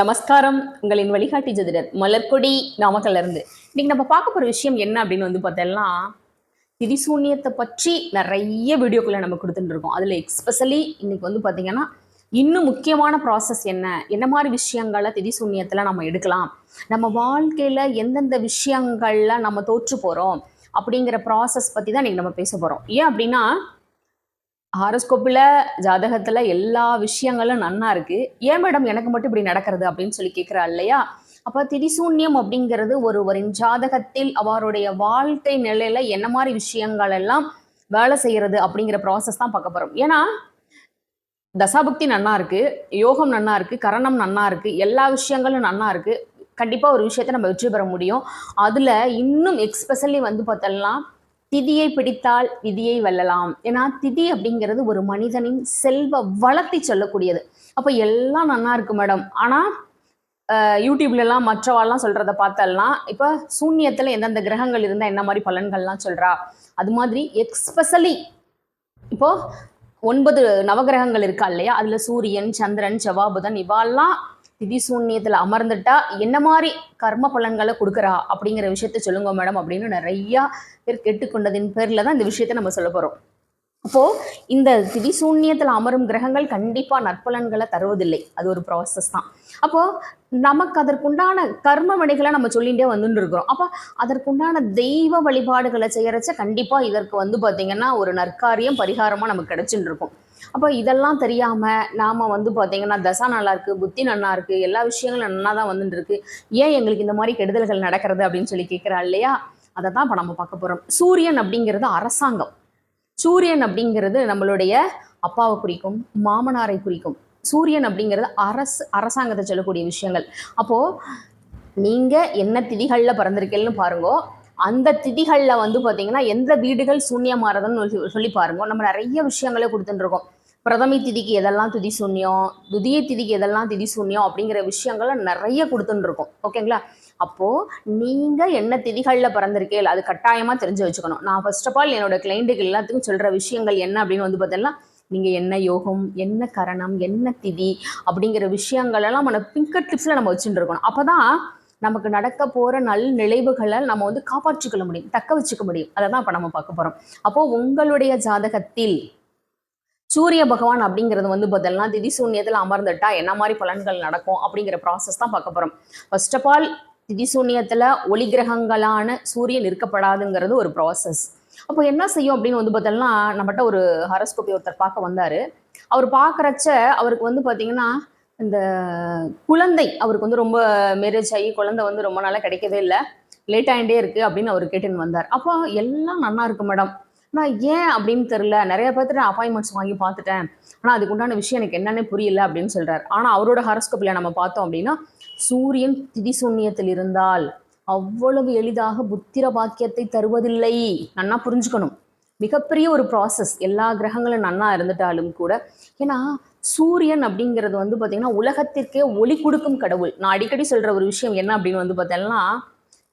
நமஸ்காரம். உங்களின் வழிகாட்டி ஜோதிடர் மலர்கொடி நாமக்கல்ல இருந்து. இன்னைக்கு நம்ம பார்க்க போற விஷயம் என்ன அப்படின்னு வந்து பார்த்தோம்னா திதிசூன்யத்தை பற்றி நிறைய வீடியோக்களை நம்ம கொடுத்துட்டு இருக்கோம். அதில் எக்ஸ்பெஷலி இன்னைக்கு வந்து பார்த்தீங்கன்னா இன்னும் முக்கியமான ப்ராசஸ் என்ன? என்ன மாதிரி விஷயங்களை திதிசூன்யத்தில் நம்ம எடுக்கலாம்? நம்ம வாழ்க்கையில் எந்தெந்த விஷயங்கள்ல நம்ம தோற்று போகிறோம் அப்படிங்கிற ப்ராசஸ் பற்றி தான் இன்னைக்கு நம்ம பேச போகிறோம் ஏன் அப்படின்னா ஹாரோஸ்கோப்பில் ஜாதகத்தில் எல்லா விஷயங்களும் நன்னா இருக்கு. ஏன் மேடம் எனக்கு மட்டும் இப்படி நடக்கிறது அப்படின்னு சொல்லி கேட்குறா இல்லையா? அப்போ திரிசூன்யம் அப்படிங்கிறது ஒருவரின் ஜாதகத்தில் அவருடைய வாழ்க்கை நிலையில என்ன மாதிரி விஷயங்கள் எல்லாம் வேலை செய்யறது அப்படிங்கிற ப்ராசஸ் தான் பார்க்க போகிறோம் ஏன்னா தசாபக்தி நன்னா இருக்கு யோகம் நன்னா இருக்கு கரணம் நன்னா இருக்கு எல்லா விஷயங்களும் நன்னா இருக்கு. கண்டிப்பாக ஒரு விஷயத்த நம்ம வெற்றி பெற முடியும். அதில் இன்னும் எக்ஸ்பெஷலி வந்து பார்த்தோம்னா திதியை பிடித்தால் விதியை வெல்லலாம். ஏன்னா திதி அப்படிங்கிறது ஒரு மனிதனின் செல்வ வளத்தை சொல்லக்கூடியது. அப்போ எல்லாம் நல்லா இருக்கு மேடம் ஆனால் யூடியூப்ல எல்லாம் மற்றவாள்லாம் சொல்றத பார்த்தெல்லாம் இப்போ சூன்யத்தில் எந்தெந்த கிரகங்கள் இருந்தால் என்ன மாதிரி பலன்கள்லாம் சொல்றா? அது மாதிரி எக்ஸ்பெஷலி இப்போ ஒன்பது நவகிரகங்கள் இருக்கா இல்லையா? அதுல சூரியன் சந்திரன் செவ்வாய் புதன் இவாள்லாம் திதிசூன்யத்தில் அமர்ந்துட்டா என்ன மாதிரி கர்ம பலன்களை கொடுக்குறா அப்படிங்கிற விஷயத்த சொல்லுங்க மேடம் அப்படின்னு நிறைய பேர் கேட்டுக்கொண்டதின் பேரில் தான் இந்த விஷயத்த நம்ம சொல்ல போகிறோம் அப்போது இந்த திதி சூன்யத்தில் அமரும் கிரகங்கள் கண்டிப்பாக நற்பலன்களை தருவதில்லை. அது ஒரு ப்ராசஸ் தான். அப்போது நமக்கு அதற்குண்டான கர்ம வினைகளை நம்ம சொல்லிகிட்டே வந்துட்டு இருக்கிறோம். அப்போ அதற்குண்டான தெய்வ வழிபாடுகளை செய்கிறச்ச கண்டிப்பாக இதற்கு வந்து பார்த்திங்கன்னா ஒரு நற்காரியம் பரிகாரமாக நமக்கு கிடைச்சுட்டு இருக்கும். அப்போ இதெல்லாம் தெரியாம நாம வந்து பார்த்தீங்கன்னா தசா நல்லா இருக்கு புத்தி நல்லா இருக்கு எல்லா விஷயங்களும் நல்லா தான் வந்துட்டு இருக்கு ஏன் எங்களுக்கு இந்த மாதிரி கெடுதல்கள் நடக்கிறது அப்படின்னு சொல்லி கேட்குறா இல்லையா? அதை தான் இப்போ நம்ம பார்க்க போறோம். சூரியன் அப்படிங்கிறது அரசாங்கம். சூரியன் அப்படிங்கிறது நம்மளுடைய அப்பாவை குறிக்கும் மாமனாரை குறிக்கும். சூரியன் அப்படிங்கிறது அரசு அரசாங்கத்தை சொல்லக்கூடிய விஷயங்கள். அப்போ நீங்க என்ன திதிகளில் பிறந்திருக்கீங்கன்னு பாருங்கோ அந்த திதிகளில் வந்து பார்த்தீங்கன்னா எந்த வீடுகள் சூன்யமாறதுன்னு சொல்லி- சொல்லி பாருங்க. நம்ம நிறைய விஷயங்களே கொடுத்துட்டுருக்கோம் பிரதமி பிரதமை திதிக்கு எதெல்லாம் திதி சூன்யம் துதிய திதிக்கு எதெல்லாம் திதி சூன்யம் அப்படிங்கிற விஷயங்களை நிறைய கொடுத்துட்டுருக்கோம் ஓகேங்களா? அப்போது நீங்கள் என்ன திதிகளில் பிறந்திருக்கீங்க அது கட்டாயமாக தெரிஞ்சு வச்சுக்கணும். நான் ஃபர்ஸ்ட் ஆஃப் ஆல் என்னோட கிளைண்ட்டுக்கு எல்லாத்துக்கும் சொல்கிற விஷயங்கள் என்ன அப்படின்னு வந்து பார்த்தீங்கன்னா நீங்கள் என்ன யோகம் என்ன கரணம் என்ன திதி அப்படிங்கிற விஷயங்கள் எல்லாம் நம்ம பிங்கர் டிப்ஸில் நம்ம வச்சுட்டு இருக்கணும். அப்போ தான் நமக்கு நடக்க போற நல் நிலைவுகளை நம்ம வந்து காப்பாற்றிக்கொள்ள முடியும் தக்க வச்சுக்க முடியும். அதை தான் இப்போ நம்ம பார்க்க போறோம். அப்போ உங்களுடைய ஜாதகத்தில் சூரிய பகவான் அப்படிங்கிறது வந்து பார்த்தீங்கன்னா திதி சூன்யத்தில் அமர்ந்துட்டா என்ன மாதிரி பலன்கள் நடக்கும் அப்படிங்கிற ப்ராசஸ் தான் பார்க்க போறோம். ஃபர்ஸ்ட் ஆஃப் ஆல் திதி சூன்யத்தில் ஒளி கிரகங்களான சூரியன் இருக்கப்படாதுங்கிறது ஒரு ப்ராசஸ் அப்போ என்ன செய்யும் அப்படின்னு வந்து பார்த்தோம்னா நம்மகிட்ட ஒரு ஹாரோஸ்கோப்பி ஒருத்தர் பார்க்க வந்தாரு. அவர் பார்க்குறச்ச அவருக்கு வந்து பார்த்தீங்கன்னா இந்த குழந்தை அவருக்கு வந்து ரொம்ப மேரேஜ் ஆகி குழந்தை வந்து ரொம்ப நாளாக கிடைக்கவே இல்லை. லேட் ஆகிட்டே இருக்கு அப்படின்னு அவர் கேட்டுன்னு வந்தார். அப்போ எல்லாம் நல்லா இருக்கு மேடம் நான் ஏன் அப்படின்னு தெரில நிறைய பேர்த்துட்டு நான் அப்பாயின்மெண்ட்ஸ் வாங்கி பார்த்துட்டேன். ஆனால் அதுக்கு உண்டான விஷயம் எனக்கு என்னன்னே புரியல அப்படின்னு சொல்கிறார் ஆனால் அவரோட ஹாரஸ்கோப்பில் நம்ம பார்த்தோம் அப்படின்னா சூரியன் திதி சூன்யத்தில் இருந்தால் அவ்வளவு எளிதாக புத்திர பாக்கியத்தை தருவதில்லை. நன்னா புரிஞ்சுக்கணும். மிகப்பெரிய ஒரு ப்ராசஸ் எல்லா கிரகங்களும் நன்னா இருந்துட்டாலும் கூட ஏன்னா சூரியன் அப்படிங்கிறது வந்து பார்த்திங்கன்னா உலகத்திற்கே ஒளி கொடுக்கும் கடவுள். நான் அடிக்கடி சொல்கிற ஒரு விஷயம் என்ன அப்படின்னு வந்து பார்த்தேன்னா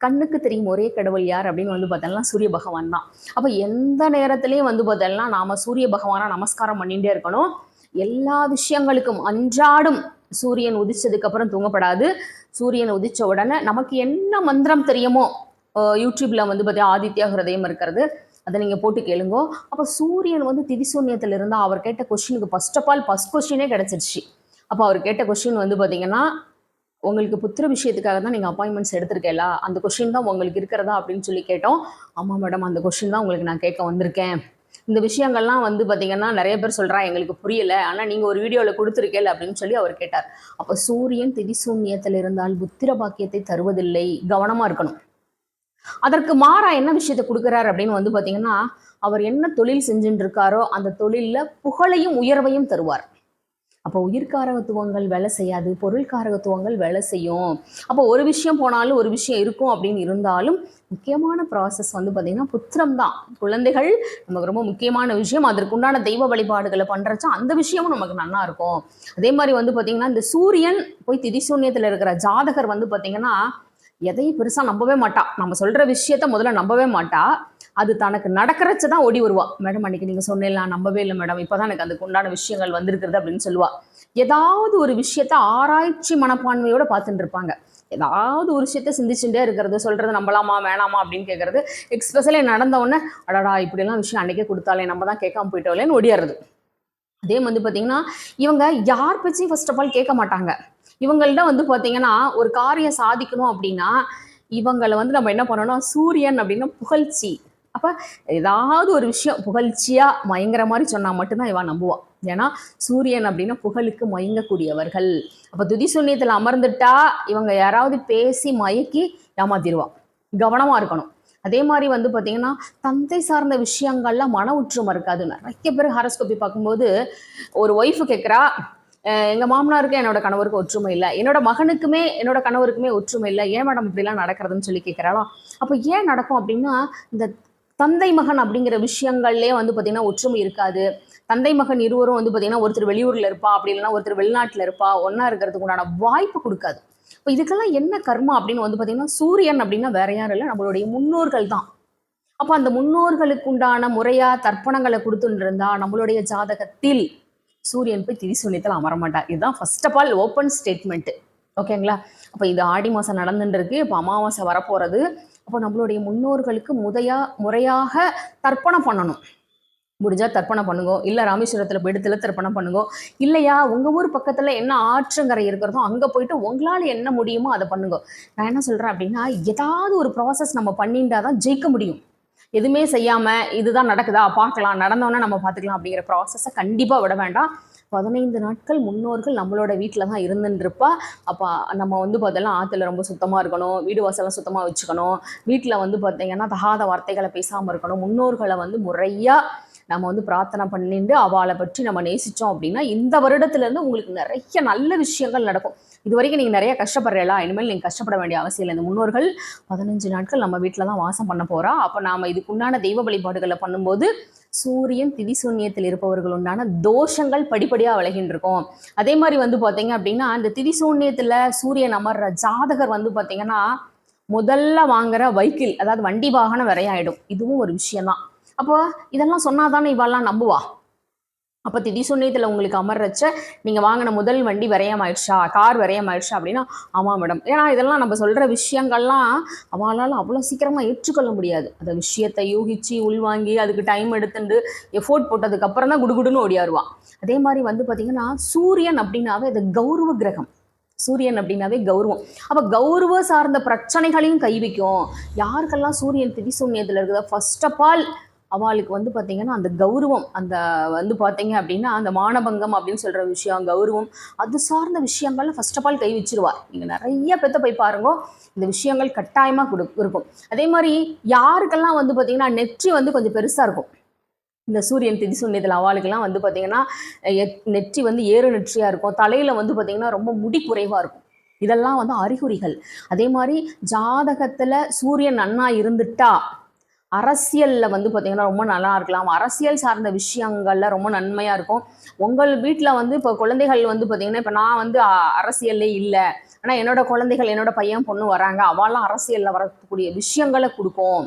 கண்ணுக்கு தெரியும் ஒரே கடவுள் யார் அப்படின்னு வந்து பார்த்தோம்னா சூரிய பகவான் தான். அப்போ எந்த நேரத்துலையும் வந்து பார்த்தோம்னா நாம் சூரிய பகவானை நமஸ்காரம் பண்ணிகிட்டே இருக்கணும். எல்லா விஷயங்களுக்கும் அன்றாடும் சூரியன் உதிச்சதுக்கப்புறம் தூங்கப்படாது. சூரியன் உதிச்ச உடனே நமக்கு என்ன மந்திரம் தெரியுமோ யூடியூப்பில் வந்து பார்த்தீங்கன்னா ஆதித்யா ஹிருதயம் இருக்கிறது. அதை நீங்க போட்டு கேளுங்கோ. அப்போ சூரியன் வந்து திதிசூன்யத்தில் இருந்தால் அவர் கேட்ட கொஸ்டினுக்கு ஃபர்ஸ்ட் ஆஃப் ஆல் ஃபர்ஸ்ட் கொஸ்டினே கிடைச்சிருச்சு. அப்போ அவர் கேட்ட கொஸ்டின் வந்து பார்த்தீங்கன்னா உங்களுக்கு புத்திர விஷயத்துக்காக தான் நீங்கள் அப்பாயின்மெண்ட்ஸ் எடுத்திருக்கேலா அந்த கொஷின் தான் உங்களுக்கு இருக்கிறதா அப்படின்னு சொல்லி கேட்டோம். ஆமாம் மேடம் அந்த கொஷின் தான் உங்களுக்கு நான் கேட்க வந்திருக்கேன். இந்த விஷயங்கள்லாம் வந்து பார்த்தீங்கன்னா நிறைய பேர் சொல்கிறா எங்களுக்கு புரியல ஆனால் நீங்கள் ஒரு வீடியோவில் கொடுத்துருக்கேல அப்படின்னு சொல்லி அவர் கேட்டார். அப்போ சூரியன் திதிசூன்யத்தில் இருந்தால் புத்திர பாக்கியத்தை தருவதில்லை. கவனமாக இருக்கணும். அதற்கு மாறா என்ன விஷயத்தை கொடுக்குறாரு அப்படின்னு வந்து பார்த்தீங்கன்னா அவர் என்ன தொழில் செஞ்சுட்டு இருக்காரோ அந்த தொழிலில் புகழையும் உயர்வையும் தருவார். அப்போ உயிர்காரகத்துவங்கள் வேலை செய்யாது பொருள்காரகத்துவங்கள் வேலை செய்யும். அப்போ ஒரு விஷயம் போனாலும் ஒரு விஷயம் இருக்கும் அப்படின்னு இருந்தாலும் முக்கியமான ப்ராசஸ் வந்து பார்த்தீங்கன்னா புத்திரம் தான். குழந்தைகள் நமக்கு ரொம்ப முக்கியமான விஷயம். அதற்குண்டான தெய்வ வழிபாடுகளை பண்ணுறச்சா அந்த விஷயமும் நமக்கு நல்லா இருக்கும். அதே மாதிரி வந்து பார்த்தீங்கன்னா இந்த சூரியன் போய் திதிசூன்யத்தில் இருக்கிற ஜாதகர் வந்து பார்த்தீங்கன்னா எதையும் பெருசாக நம்பவே மாட்டா. நம்ம சொல்கிற விஷயத்த முதல்ல நம்பவே மாட்டா. அது தனக்கு நடக்கிறச்ச தான் ஓடி வருவா. மேடம் அன்னைக்கு நீங்கள் சொன்னேன் நம்பவே இல்லை மேடம். இப்போ தான் எனக்கு அதுக்கு உண்டான விஷயங்கள் வந்திருக்கிறது அப்படின்னு சொல்லுவா. ஏதாவது ஒரு விஷயத்த ஆராய்ச்சி மனப்பான்மையோட பார்த்துட்டு இருப்பாங்க. ஏதாவது ஒரு விஷயத்த சிந்திச்சுட்டே இருக்கிறது சொல்றது நம்பலாமா வேணாமா அப்படின்னு கேட்கறது எக்ஸ்பெஷலி நடந்த அடடா இப்படிலாம் விஷயம் அன்னைக்கே கொடுத்தாலே நம்ம தான் கேட்காம போயிட்டோலேன்னு ஓடிடுறது அதே வந்து பார்த்தீங்கன்னா இவங்க யார் பேச்சையும் ஃபர்ஸ்ட் ஆஃப் ஆல் கேட்க மாட்டாங்க. இவங்கள்ட்ட வந்து பார்த்தீங்கன்னா ஒரு காரியம் சாதிக்கணும் அப்படின்னா இவங்களை வந்து நம்ம என்ன பண்ணணும்? சூரியன் அப்படின்னா புகழ்ச்சி. அப்போ ஏதாவது ஒரு விஷயம் புகழ்ச்சியாக மயங்குற மாதிரி சொன்னால் மட்டும்தான் இவன் நம்புவான். ஏன்னா சூரியன் அப்படின்னா புகழுக்கு மயங்கக்கூடியவர்கள். அப்போ துதி சூன்யத்தில் அமர்ந்துட்டா இவங்க யாராவது பேசி மயக்கி ஏமாத்திடுவான். கவனமாக இருக்கணும். அதே மாதிரி வந்து பார்த்தீங்கன்னா தந்தை சார்ந்த விஷயங்கள்லாம் மன ஒற்றுமை இருக்காது நிறைய பேர் ஹாரஸ்கோப்பி பார்க்கும்போது ஒரு ஒய்ஃபு கேட்குறா எங்க மாமனாருக்கு என்னோட கணவருக்கு ஒற்றுமை இல்லை. என்னோட மகனுக்குமே என்னோட கணவருக்குமே ஒற்றுமை இல்லை. ஏன் மேடம் இப்படிலாம் நடக்கிறதுன்னு சொல்லி கேட்குறாளாம் அப்போ ஏன் நடக்கும் அப்படின்னா இந்த தந்தை மகன் அப்படிங்கிற விஷயங்கள்லேயே வந்து பார்த்தீங்கன்னா ஒற்றுமை இருக்காது. தந்தை மகன் இருவரும் வந்து பார்த்தீங்கன்னா ஒருத்தர் வெளியூர்ல இருப்பா அப்படி இல்லைன்னா ஒருத்தர் வெளிநாட்டில் இருப்பா ஒன்றா இருக்கிறதுக்கு உண்டான வாய்ப்பு கொடுக்காது. இப்போ இதுக்கெல்லாம் என்ன கர்மா அப்படின்னு வந்து பார்த்தீங்கன்னா சூரியன் அப்படின்னா வேற யாரும் இல்லை நம்மளுடைய முன்னோர்கள் தான். அப்போ அந்த முன்னோர்களுக்கு உண்டான முறையாக தர்ப்பணங்களை கொடுத்துட்டு இருந்தா நம்மளுடைய ஜாதகத்தில் சூரியன் போய் திரிசூன்யத்தில் அமரமாட்டார் இதுதான் first of all open statement ஓகேங்களா அப்போ இது ஆடி மாதம் நடந்துட்டுருக்கு இப்போ அமாவாசை வரப்போகிறது அப்போ நம்மளுடைய முன்னோர்களுக்கு முதையா முறையாக தர்ப்பணம் பண்ணணும். முடிஞ்சா தர்ப்பணம் பண்ணுங்க. இல்லை ராமேஸ்வரத்தில் போயிடுத்துல தர்ப்பணம் பண்ணுங்க. இல்லையா? உங்கள் ஊர் பக்கத்தில் என்ன ஆற்றங்கரை இருக்கிறதோ அங்கே போயிட்டு உங்களால் என்ன முடியுமோ அதை பண்ணுங்க. நான் என்ன சொல்கிறேன் அப்படின்னா ஏதாவது ஒரு ப்ராசஸ் நம்ம பண்ணிட்டா தான் ஜெயிக்க முடியும். எதுவுமே செய்யாமல் இதுதான் நடக்குதா? பார்க்கலாம். நடந்தோன்னே நம்ம பார்த்துக்கலாம் அப்படிங்கிற ப்ராசஸை கண்டிப்பாக விட வேண்டாம். பதினைந்து நாட்கள் முன்னோர்கள் நம்மளோட வீட்டில் தான் இருந்துருப்பா அப்போ நம்ம வந்து பார்த்தோம்னா ஆற்றுல ரொம்ப சுத்தமாக இருக்கணும். வீடு வாசலாம் சுத்தமாக வச்சுக்கணும். வீட்டில் வந்து பார்த்தீங்கன்னா தகாத வார்த்தைகளை பேசாமல் இருக்கணும். முன்னோர்களை வந்து முறையாக நம்ம வந்து பிரார்த்தனை பண்ணிட்டு அவளை பற்றி நம்ம நேசித்தோம் அப்படின்னா இந்த வருடத்துலேருந்து உங்களுக்கு நிறைய நல்ல விஷயங்கள் நடக்கும். இது வரைக்கும் நீங்கள் நிறைய கஷ்டப்படுறீங்களா? இனிமேல் நீங்கள் கஷ்டப்பட வேண்டிய அவசியம் இல்லை. இந்த முன்னோர்கள் பதினஞ்சு நாட்கள் நம்ம வீட்டில் தான் வாசம் பண்ண போகிறா அப்போ நாம் இதுக்குண்டான தெய்வ வழிபாடுகளை பண்ணும்போது சூரியன் திதிசூன்யத்தில் இருப்பவர்கள் உண்டான தோஷங்கள் படிப்படியாக விலகின்னு இருக்கும். அதே மாதிரி வந்து பார்த்தீங்க அப்படின்னா இந்த திதிசூன்யத்தில் சூரியன் அமர்ற ஜாதகர் வந்து பார்த்தீங்கன்னா முதல்ல வாங்குற வைக்கிள் அதாவது வண்டி வாகனம் விரையாயிடும். இதுவும் ஒரு விஷயம்தான். அப்போ இதெல்லாம் சொன்னாதானே இவாள்லாம் நம்புவா? அப்போ திதி சுண்ணியத்தில் உங்களுக்கு அமர்றச்ச நீங்கள் வாங்கின முதல் வண்டி விரயமாயிடுச்சா? கார் விரயமாயிடுச்சா அப்படின்னா ஆமாம் மேடம் ஏன்னா இதெல்லாம் நம்ம சொல்கிற விஷயங்கள்லாம் அவளால் அவ்வளோ சீக்கிரமாக ஏற்றுக்கொள்ள முடியாது. அந்த விஷயத்தை யூகிச்சு உள்வாங்கி அதுக்கு டைம் எடுத்துட்டு எஃபோர்ட் போட்டதுக்கப்புறம் தான் குடுகுடுன்னு ஓடியாருவான் அதே மாதிரி வந்து பார்த்தீங்கன்னா சூரியன் அப்படின்னாவே அது கௌரவ கிரகம். சூரியன் அப்படின்னாவே கௌரவம். அப்போ கௌரவ சார்ந்த பிரச்சனைகளையும் கை வைக்கும். யாருக்கெல்லாம் சூரியன் திதி சூன்யத்தில் இருக்குதோ ஃபர்ஸ்ட் ஆஃப் ஆல் அவளுக்கு வந்து பார்த்தீங்கன்னா அந்த கௌரவம் அந்த வந்து பார்த்தீங்க அப்படின்னா அந்த மானபங்கம் அப்படின்னு சொல்கிற விஷயம் கௌரவம் அது சார்ந்த விஷயங்கள்ல ஃபர்ஸ்ட் ஆஃப் ஆல் கை வச்சிருவார் நீங்கள் நிறைய பேர்த்த போய் பாருங்க இந்த விஷயங்கள் கட்டாயமாக கொடு இருக்கும். அதே மாதிரி யாருக்கெல்லாம் வந்து பார்த்தீங்கன்னா நெற்றி வந்து கொஞ்சம் பெருசாக இருக்கும். இந்த சூரியன் திதி சொன்னதில் அவளுக்கெல்லாம் வந்து பார்த்தீங்கன்னா நெற்றி வந்து ஏறு நெற்றியாக இருக்கும். தலையில் வந்து பார்த்தீங்கன்னா ரொம்ப முடி குறைவாக இருக்கும். இதெல்லாம் வந்து அறிகுறிகள். அதே மாதிரி ஜாதகத்தில் சூரியன் நன்னா இருந்துட்டா அரசியலில் வந்து பார்த்திங்கன்னா ரொம்ப நல்லா இருக்கலாம். அரசியல் சார்ந்த விஷயங்கள்ல ரொம்ப நன்மையாக இருக்கும். உங்கள் வீட்டில் வந்து இப்போ குழந்தைகள் வந்து பார்த்திங்கன்னா இப்போ நான் வந்து அரசியல்லே இல்லை. ஆனால் என்னோட குழந்தைகள் என்னோட பையன் பொண்ணு வராங்க. அவெல்லாம் அரசியலில் வரக்கூடிய விஷயங்களை கொடுக்கும்.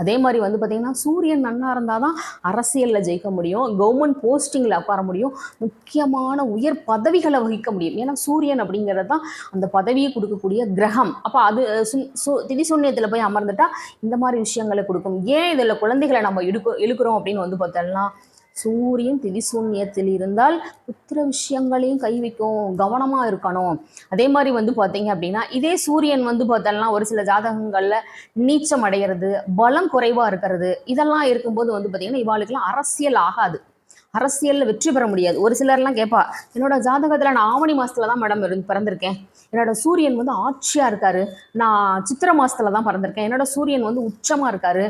அதே மாதிரி வந்து பார்த்தீங்கன்னா சூரியன் நன்னா இருந்தால் தான் அரசியலில் ஜெயிக்க முடியும் கவர்மெண்ட் போஸ்டிங்கில் உட்கார முடியும் முக்கியமான உயர் பதவிகளை வகிக்க முடியும். ஏன்னா சூரியன் அப்படிங்கிறது தான் அந்த பதவியை கொடுக்கக்கூடிய கிரகம். அப்போ அது சு- சு- திதி சூன்யத்தில் போய் அமர்ந்துட்டா இந்த மாதிரி விஷயங்களை கொடுக்கும். ஏன் இதில் குழந்தைகளை நம்ம இழுக்க இழுக்கிறோம் அப்படின்னு வந்து பார்த்தோம்னா சூரியன் திதிசூன்யத்தில் இருந்தால் புத்திர விஷயங்களையும் கை வைக்கும் கவனமாக இருக்கணும். அதே மாதிரி வந்து பார்த்தீங்க அப்படின்னா இதே சூரியன் வந்து பார்த்தோம்னா ஒரு சில ஜாதகங்களில் நீச்சம் அடைகிறது பலம் குறைவாக இருக்கிறது இதெல்லாம் இருக்கும்போது வந்து பார்த்தீங்கன்னா இவாளுக்கெல்லாம் அரசியல் ஆகாது. அரசியலில் வெற்றி பெற முடியாது. ஒரு சிலர்லாம் கேட்பா என்னோட ஜாதகத்தில் நான் ஆவணி மாசத்துல தான் மேடம் இருந்து பிறந்திருக்கேன். என்னோட சூரியன் வந்து ஆட்சியாக இருக்காரு. நான் சித்திர மாசத்துல தான் பிறந்திருக்கேன். என்னோட சூரியன் வந்து உச்சமாக இருக்காரு.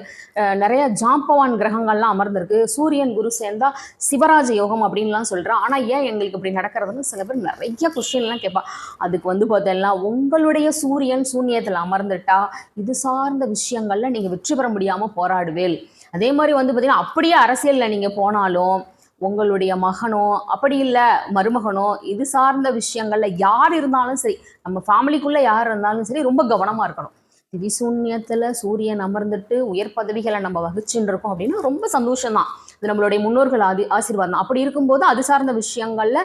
நிறைய ஜாம்பவான் கிரகங்கள்லாம் அமர்ந்திருக்கு. சூரியன் குரு சேர்ந்தா சிவராஜ யோகம் அப்படின்லாம் சொல்கிறேன் ஆனால் ஏன் எங்களுக்கு இப்படி நடக்கிறதுன்னு சில பேர் நிறைய கொஸ்டின்லாம் கேட்பா அதுக்கு வந்து பார்த்தீங்கன்னா உங்களுடைய சூரியன் சூன்யத்தில் அமர்ந்துட்டா இது சார்ந்த விஷயங்கள்ல நீங்கள் வெற்றி பெற முடியாமல் போராடுவேல் அதே மாதிரி வந்து பார்த்தீங்கன்னா அப்படியே அரசியலில் நீங்கள் போனாலும் உங்களுடைய மகனோ அப்படி இல்லை மருமகனோ இது சார்ந்த விஷயங்கள்ல யார் இருந்தாலும் சரி நம்ம ஃபேமிலிக்குள்ள யார் இருந்தாலும் சரி ரொம்ப கவனமா இருக்கணும். திதிசூன்யத்துல சூரியன் அமர்ந்துட்டு உயர் பதவிகளை நம்ம வகிச்சுட்டு இருக்கோம் அப்படின்னா ரொம்ப சந்தோஷம்தான். இது நம்மளுடைய முன்னோர்கள் ஆதி ஆசீர்வாதம். அப்படி இருக்கும்போது அது சார்ந்த விஷயங்கள்ல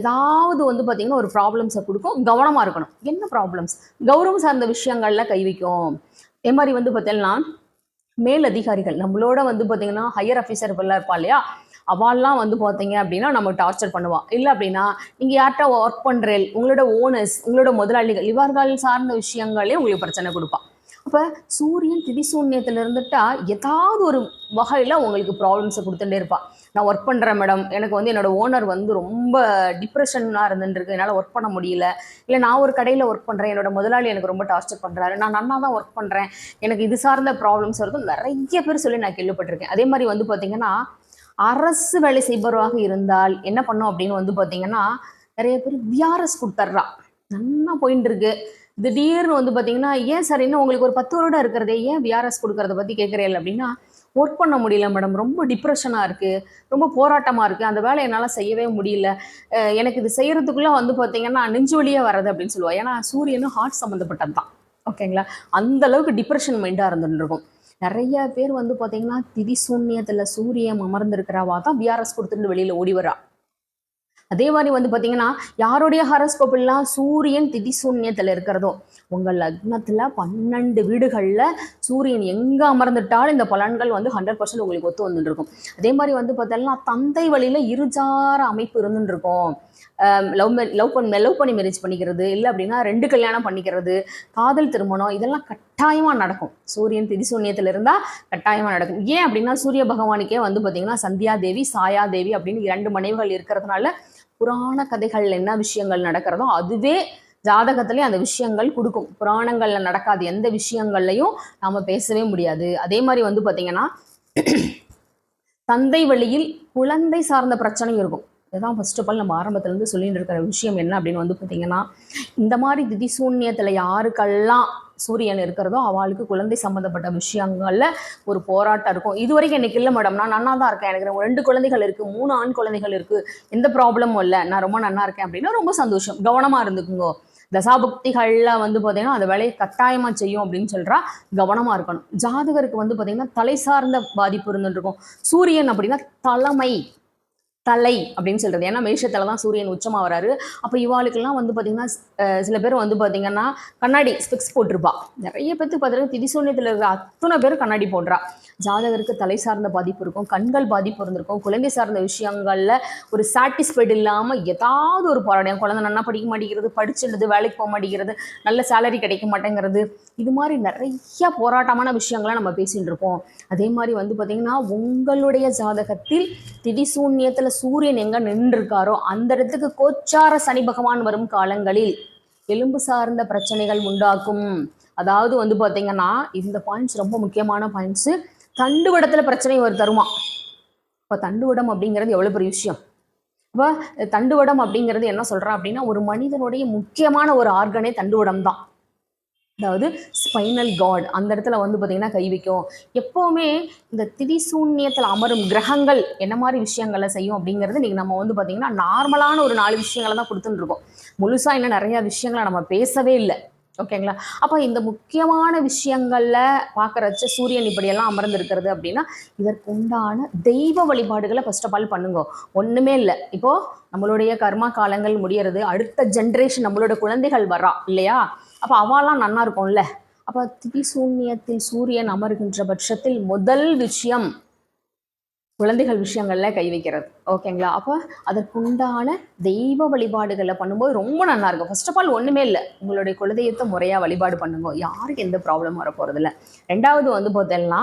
ஏதாவது வந்து பார்த்தீங்கன்னா ஒரு ப்ராப்ளம்ஸை கொடுக்கும். கவனமா இருக்கணும். என்ன ப்ராப்ளம்ஸ் கௌரவம் சார்ந்த விஷயங்கள்ல கை வைக்கும். அதே மாதிரி வந்து பார்த்தீங்கன்னா மேல் அதிகாரிகள் நம்மளோட வந்து பார்த்தீங்கன்னா ஹையர் ஆஃபீஸர் எல்லாம் இருப்பா இல்லையா? அவாள்லாம் வந்து பார்த்தீங்க அப்படின்னா நம்ம டார்ச்சர் பண்ணுவாள் இல்லை அப்படின்னா நீங்கள் யார்கிட்ட ஒர்க் பண்ணுறேன் உங்களோட ஓனர்ஸ் உங்களோட முதலாளிகள் இவர்கள் சார்ந்த விஷயங்களே உங்களுக்கு பிரச்சனை கொடுப்பான் அப்போ சூரியன் திதிசூன்யத்தில் இருந்துட்டா ஏதாவது ஒரு வகையில் உங்களுக்கு ப்ராப்ளம்ஸை கொடுத்துட்டே இருப்பாள் நான் ஒர்க் பண்ணுறேன் மேடம் எனக்கு வந்து என்னோட ஓனர் வந்து ரொம்ப டிப்ரெஷனாக இருந்துருக்கு என்னால் ஒர்க் பண்ண முடியல. இல்லை நான் ஒரு கடையில் ஒர்க் பண்ணுறேன் என்னோட முதலாளி எனக்கு ரொம்ப டார்ச்சர் பண்ணுறாரு நான் நன்னா தான் ஒர்க் பண்ணுறேன் எனக்கு இது சார்ந்த ப்ராப்ளம்ஸ் வருது நிறைய பேர் சொல்லி நான் கேள்விப்பட்டிருக்கேன். அதே மாதிரி வந்து பார்த்தீங்கன்னா அரசு வேலை செய்பவராக இருந்தால் என்ன பண்ணும் அப்படின்னு வந்து பார்த்தீங்கன்னா நிறைய பேர் விஆர்எஸ் கொடுத்துட்றா நல்லா போயின்னு இருக்கு திடீர்னு வந்து பார்த்தீங்கன்னா ஏன் சார் இன்னும் உங்களுக்கு ஒரு பத்து வருடம் இருக்கிறதே ஏன் விஆர்எஸ் கொடுக்கறத பற்றி கேட்குறேன் அப்படின்னா ஒர்க் பண்ண முடியல மேடம் ரொம்ப டிப்ரெஷனாக இருக்குது ரொம்ப போராட்டமாக இருக்குது அந்த வேலை என்னால் செய்யவே முடியல. எனக்கு இது செய்கிறதுக்குள்ளே வந்து பார்த்தீங்கன்னா நெஞ்சு வழியாக வர்றது அப்படின்னு சொல்லுவாள் ஏன்னா சூரியனும் ஹார்ட் சம்மந்தப்பட்டது தான் ஓகேங்களா? அந்த அளவுக்கு டிப்ரெஷன் மைண்டாக இருந்துட்டு இருக்கும் நிறைய பேர் வந்து பார்த்தீங்கன்னா திதி சூன்யத்தில் சூரியன் அமர்ந்திருக்கிறவா தான் விஆர்எஸ் கொடுத்துட்டு வெளியில் ஓடி வரா அதே மாதிரி வந்து பார்த்தீங்கன்னா யாருடைய ஹரஸ்கோப்லாம் சூரியன் திதி சூன்யத்தில் இருக்கிறதோ உங்கள் லக்னத்தில் பன்னெண்டு வீடுகளில் சூரியன் எங்கே அமர்ந்துட்டாலும் இந்த பலன்கள் வந்து ஹண்ட்ரட் பர்சன்ட் உங்களுக்கு ஒத்து வந்துட்டு இருக்கும் அதே மாதிரி வந்து பார்த்தோம்னா தந்தை வழியில் இருஜார அமைப்பு இருந்துட்டு இருக்கும் லவ் லவ் பண்ணி லவ் பண்ணி மேரேஜ் பண்ணிக்கிறது இல்லை அப்படின்னா ரெண்டு கல்யாணம் பண்ணிக்கிறது காதல் திருமணம் இதெல்லாம் கட் கட்டாயமாக நடக்கும். சூரியன் திரிசூன்யத்தில் இருந்தால் கட்டாயமாக நடக்கும். ஏன் அப்படின்னா சூரிய பகவானுக்கே வந்து பார்த்தீங்கன்னா சந்தியா தேவி சாயா தேவி அப்படின்னு இரண்டு மனைவிகள் இருக்கிறதுனால புராண கதைகள் என்ன விஷயங்கள் நடக்கிறதோ அதுவே ஜாதகத்திலே அந்த விஷயங்கள் கொடுக்கும். புராணங்களில் நடக்காத எந்த விஷயங்கள்லையும் நாம் பேசவே முடியாது. அதே மாதிரி வந்து பார்த்தீங்கன்னா தந்தை வழியில் குழந்தை சார்ந்த பிரச்சனையும் இருக்கும். இதுதான் ஃபர்ஸ்ட் ஆஃப் ஆல் நம்ம ஆரம்பத்துலேருந்து சொல்லிட்டு இருக்கிற விஷயம் என்ன அப்படின்னு வந்து பார்த்தீங்கன்னா இந்த மாதிரி திதிசூன்யத்தில் யாருக்கெல்லாம் சூரியன் இருக்கிறதோ அவளுக்கு குழந்தை சம்மந்தப்பட்ட விஷயங்களில் ஒரு போராட்டம் இருக்கும். இது வரைக்கும் எனக்கு இல்லை மேடம் நான் நன்னா தான் இருக்கேன். எனக்கு ரெண்டு குழந்தைகள் இருக்குது மூணு ஆண் குழந்தைகள் இருக்குது எந்த ப்ராப்ளமும் இல்லை. நான் ரொம்ப நன்னா இருக்கேன் அப்படின்னா ரொம்ப சந்தோஷம். கவனமாக இருந்துக்குங்கோ. தசாபக்திகளில் வந்து பார்த்தீங்கன்னா அந்த வேலையை கட்டாயமாக செய்யும் அப்படின்னு சொல்கிறா கவனமாக இருக்கணும். ஜாதகருக்கு வந்து பார்த்தீங்கன்னா தலை சார்ந்த பாதிப்பு இருந்துட்டு இருக்கும். சூரியன் அப்படின்னா தலைமை. தலை அப்படின்னு சொல்றது. ஏன்னா மேஷத்துல தான் சூரியன் உச்சமாக வராரு அப்போ இவாளுக்கெல்லாம் வந்து பார்த்தீங்கன்னா சில பேர் வந்து பார்த்தீங்கன்னா கண்ணாடி ஸ்பெக்ஸ் போட்டிருப்பா. நிறைய பேருக்கு பார்த்தீங்கன்னா திதிசூன்யத்தில் இருக்கிற அத்தனை பேர் கண்ணாடி போடுறா. ஜாதகருக்கு தலை சார்ந்த பாதிப்பு இருக்கும் கண்கள் பாதிப்பு இருந்திருக்கும் குழந்தை சார்ந்த விஷயங்கள்ல ஒரு சாட்டிஸ்ஃபைடு இல்லாமல் ஏதாவது ஒரு போராட்டம் என் குழந்தை நல்லா படிக்க மாட்டேங்கிறது படிச்சுடுது வேலைக்கு போக மாட்டேங்கிறது நல்ல சேலரி கிடைக்க மாட்டேங்கிறது இது மாதிரி நிறைய போராட்டமான விஷயங்களை நம்ம பேசிகிட்டு இருக்கோம் அதே மாதிரி வந்து பார்த்தீங்கன்னா உங்களுடைய ஜாதகத்தில் திதிசூன்யத்தில் சூரியன் எங்கே நின்றுருக்காரோ அந்த இடத்துக்கு கோச்சார சனி பகவான் வரும் காலங்களில் எலும்பு சார்ந்த பிரச்சனைகள் உண்டாக்கும். அதாவது வந்து பார்த்தீங்கன்னா இந்த பாயிண்ட்ஸ் ரொம்ப முக்கியமான பாயிண்ட்ஸு தண்டுவடத்தில் பிரச்சனை ஒரு தருமா? இப்போ தண்டுவடம் அப்படிங்கிறது எவ்வளோ பெரிய விஷயம்? இப்போ தண்டுவடம் அப்படிங்கிறது என்ன சொல்கிறேன் அப்படின்னா ஒரு மனிதனுடைய முக்கியமான ஒரு ஆர்கனே தண்டுவடம் தான் அதாவது ஸ்பைனல் காட் அந்த இடத்துல வந்து பார்த்திங்கன்னா கை வைக்கும். எப்போவுமே இந்த திரிசூன்யத்தில் அமரும் கிரகங்கள் என்ன மாதிரி விஷயங்களை செய்யும் அப்படிங்கிறது நீங்கள் நம்ம வந்து பார்த்திங்கன்னா நார்மலான ஒரு நாலு விஷயங்களை தான் கொடுத்துட்டுருக்கோம் முழுசாக இன்னும் நிறையா விஷயங்களை நம்ம பேசவே இல்லை. ஓகேங்களா அப்போ இந்த முக்கியமான விஷயங்களில் பார்க்குறச்ச சூரியன் இப்படியெல்லாம் அமர்ந்திருக்கிறது அப்படின்னா இதற்குண்டான தெய்வ வழிபாடுகளை ஃபர்ஸ்ட் ஆஃப் ஆல் பண்ணுங்க. ஒன்றுமே இல்லை. இப்போது நம்மளுடைய கர்மா காலங்கள் முடியறது அடுத்த ஜென்ரேஷன் நம்மளோட குழந்தைகள் வரா இல்லையா? அப்போ அவாலாம் நன்னா இருக்கும்ல. அப்போ திதிசூன்யத்தில் சூரியன் அமர்கின்ற பட்சத்தில் முதல் விஷயம் குழந்தைகள் விஷயங்களில் கை வைக்கிறது. ஓகேங்களா அப்போ அதற்குண்டான தெய்வ வழிபாடுகளை பண்ணும்போது ரொம்ப நல்லா இருக்கும். ஃபர்ஸ்ட் ஆஃப் ஆல் ஒன்றுமே இல்லை. உங்களுடைய குலதெய்வத்தை முறையாக வழிபாடு பண்ணுங்க. யாருக்கு எந்த ப்ராப்ளமும் வர போகிறதில்ல ரெண்டாவது வந்து பார்த்தீங்கன்னா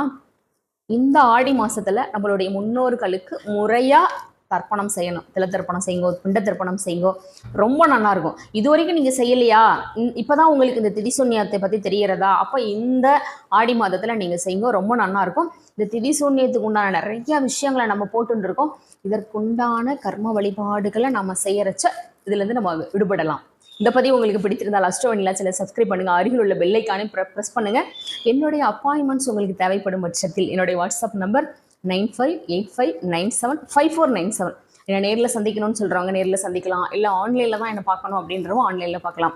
இந்த ஆடி மாதத்தில் நம்மளுடைய முன்னோர்களுக்கு முறையாக தர்ப்பணம் செய்யணும். தில தர்ப்பணம் செய்யுங்கோ பிண்ட தர்ப்பணம் செய்யுங்கோ ரொம்ப நல்லா இருக்கும் இது வரைக்கும் நீங்கள் செய்யலையா? இந்- இப்பதான் உங்களுக்கு இந்த திதிசூன்யத்தை பற்றி தெரியறதா அப்போ இந்த ஆடி மாதத்தில் நீங்கள் செய்யுங்க ரொம்ப நல்லா இருக்கும் இந்த திதிசூன்யத்துக்கு உண்டான நிறைய விஷயங்களை நம்ம போட்டுருக்கோம் இதற்குண்டான கர்ம வழிபாடுகளை நம்ம செய்யறச்ச இதுலேருந்து நம்ம விடுபடலாம். இந்த பதிவு உங்களுக்கு பிடிச்சிருந்தால் அஷ்டவணியில் சில சப்ஸ்கிரைப் பண்ணுங்க. அருகில் உள்ள பெல்லைக்கானே ப்ரெஸ் பண்ணுங்க. என்னுடைய அப்பாயின்மெண்ட்ஸ் உங்களுக்கு தேவைப்படும் பட்சத்தில் என்னுடைய WhatsApp number nine five eight five nine seven five four nine seven. என்னை நேரில் சந்திக்கணும்னு சொல்கிறவங்க நேரில் சந்திக்கலாம். இல்லை ஆன்லைனில் தான் என்னை பார்க்கணும் அப்படின்றவோ ஆன்லைனில் பார்க்கலாம்.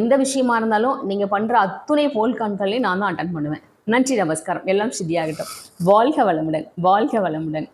எந்த விஷயமா இருந்தாலும் நீங்கள் பண்ணுற அத்துணை ஃபோன் கான்களையும் நான் தான் அட்டன் பண்ணுவேன். நன்றி நமஸ்காரம். எல்லாம் சித்தியாகட்டும் வாழ்க வளமுடன் வாழ்க வளமுடன்.